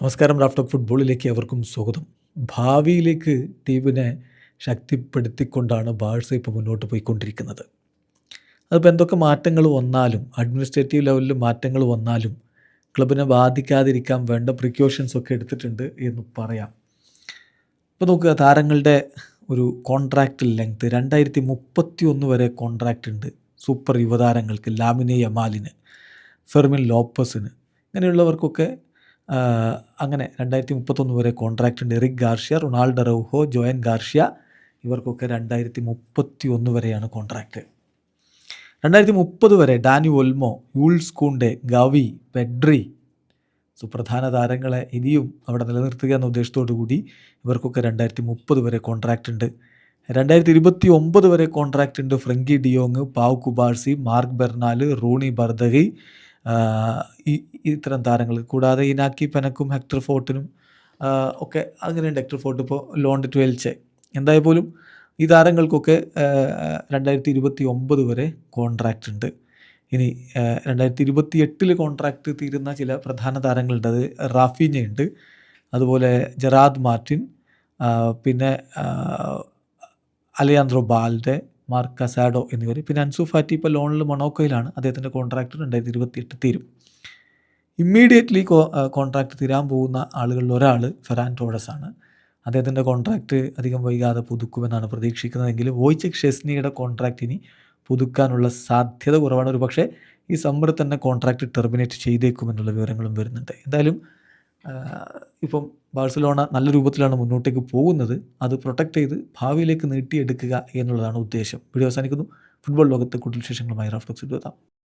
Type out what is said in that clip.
നമസ്കാരം raft of ഫുട്ബോളിലേക്ക് അവർക്കും സ്വാഗതം. ഭാവിയിലേക്ക് ടീമിനെ ശക്തിപ്പെടുത്തിക്കൊണ്ടാണ് ബാഴ്സ ഇപ്പോൾ മുന്നോട്ട് പോയിക്കൊണ്ടിരിക്കുന്നത്. അതിപ്പോൾ എന്തൊക്കെ മാറ്റങ്ങൾ വന്നാലും അഡ്മിനിസ്ട്രേറ്റീവ് ലെവലിൽ മാറ്റങ്ങൾ വന്നാലും ക്ലബിനെ ബാധിക്കാതിരിക്കാൻ വേണ്ട പ്രിക്കോഷൻസ് ഒക്കെ എടുത്തിട്ടുണ്ട് എന്ന് പറയാം. ഇപ്പോൾ നോക്കുക താരങ്ങളുടെ ഒരു കോൺട്രാക്റ്റ് ലെങ്ത് രണ്ടായിരത്തി മുപ്പത്തി ഒന്ന് വരെ കോൺട്രാക്റ്റ് ഉണ്ട് സൂപ്പർ യുവതാരങ്ങൾക്ക് ലാമിനെ യമാലിന് ഫെർമിൻ ലോപ്പസിന്. ഇങ്ങനെയുള്ളവർക്കൊക്കെ അങ്ങനെ രണ്ടായിരത്തി മുപ്പത്തൊന്ന് വരെ കോൺട്രാക്റ്റ് ഉണ്ട്. Eric Garcia Ronald Araujo Joan Garcia ഇവർക്കൊക്കെ രണ്ടായിരത്തി മുപ്പത്തി ഒന്ന് വരെയാണ് കോൺട്രാക്റ്റ് രണ്ടായിരത്തി മുപ്പത് വരെ Dani Olmo Jules Kounde Gavi Pedri സുപ്രധാന താരങ്ങളെ ഇനിയും അവിടെ നിലനിർത്തുക എന്ന ഉദ്ദേശത്തോടു കൂടി ഇവർക്കൊക്കെ രണ്ടായിരത്തി മുപ്പത് വരെ കോൺട്രാക്റ്റ് ഉണ്ട്. രണ്ടായിരത്തി ഇരുപത്തി ഒമ്പത് വരെ കോൺട്രാക്റ്റ് ഉണ്ട് Frenkie de Jong Pau Cubarsi Marc Bernal Rooney Bardghji ഈ- ഇത്തരം താരങ്ങൾ. കൂടാതെ ഇനാക്കി പെനക്കും ഹെക്ടർ ഫോർട്ടിനും ഒക്കെ അങ്ങനെയുണ്ട്. ഹെക്ടർ ഫോർട്ട് ഇപ്പോൾ ലോണ്ട് ട്വൽച്ചെ. എന്തായാൽ പോലും ഈ താരങ്ങൾക്കൊക്കെ രണ്ടായിരത്തി ഇരുപത്തി ഒമ്പത് വരെ കോൺട്രാക്റ്റ് ഉണ്ട്. ഇനി രണ്ടായിരത്തി ഇരുപത്തി എട്ടിൽ കോൺട്രാക്റ്റ് തീരുന്ന ചില പ്രധാന താരങ്ങളുണ്ട്. അത് റാഫീനയുണ്ട് അതുപോലെ ജെറാദ് മാർട്ടിൻ പിന്നെ അലിയാന്ത്രോ ബാൽഡെ മാർക്ക് കസാഡോ എന്നിവർ. പിന്നെ അൻസു ഫാറ്റി ഇപ്പോൾ ലോണിൽ മൊണോക്കോയിലാണ്. അദ്ദേഹത്തിന്റെ കോൺട്രാക്റ്റ് രണ്ടായിരത്തി ഇരുപത്തി എട്ട് തീരും ഇമ്മീഡിയറ്റ്ലി കോൺട്രാക്റ്റ് തീരാൻ പോകുന്ന ആളുകളിൽ ഒരാൾ ഫെറാൻ ടോഡസ് ആണ് അദ്ദേഹത്തിന്റെ കോൺട്രാക്റ്റ് അധികം വൈകാതെ പുതുക്കുമെന്നാണ് പ്രതീക്ഷിക്കുന്നതെങ്കിലും വോയിച്ച് ഷെസ്നിയുടെ കോൺട്രാക്റ്റ് ഇനി പുതുക്കാനുള്ള സാധ്യത കുറവാണ്. ഒരു പക്ഷേ ഈ സമ്മർ തന്നെ കോൺട്രാക്റ്റ് ടെർമിനേറ്റ് ചെയ്തേക്കുമെന്നുള്ള വിവരങ്ങളും വരുന്നുണ്ട്. എന്തായാലും ഇപ്പം ബാഴ്സലോണ നല്ല രൂപത്തിലാണ് മുന്നോട്ടേക്ക് പോകുന്നത്. അത് പ്രൊട്ടക്റ്റ് ചെയ്ത് ഭാവിയിലേക്ക് നീട്ടിയെടുക്കുക എന്നുള്ളതാണ് ഉദ്ദേശം. വീഡിയോ അവസാനിക്കുന്നു. ഫുട്ബോൾ ലോകത്തെ കൂടുതൽ വിശേഷങ്ങളുമായി റാഫ്റ്റോക്സ് എത്താം.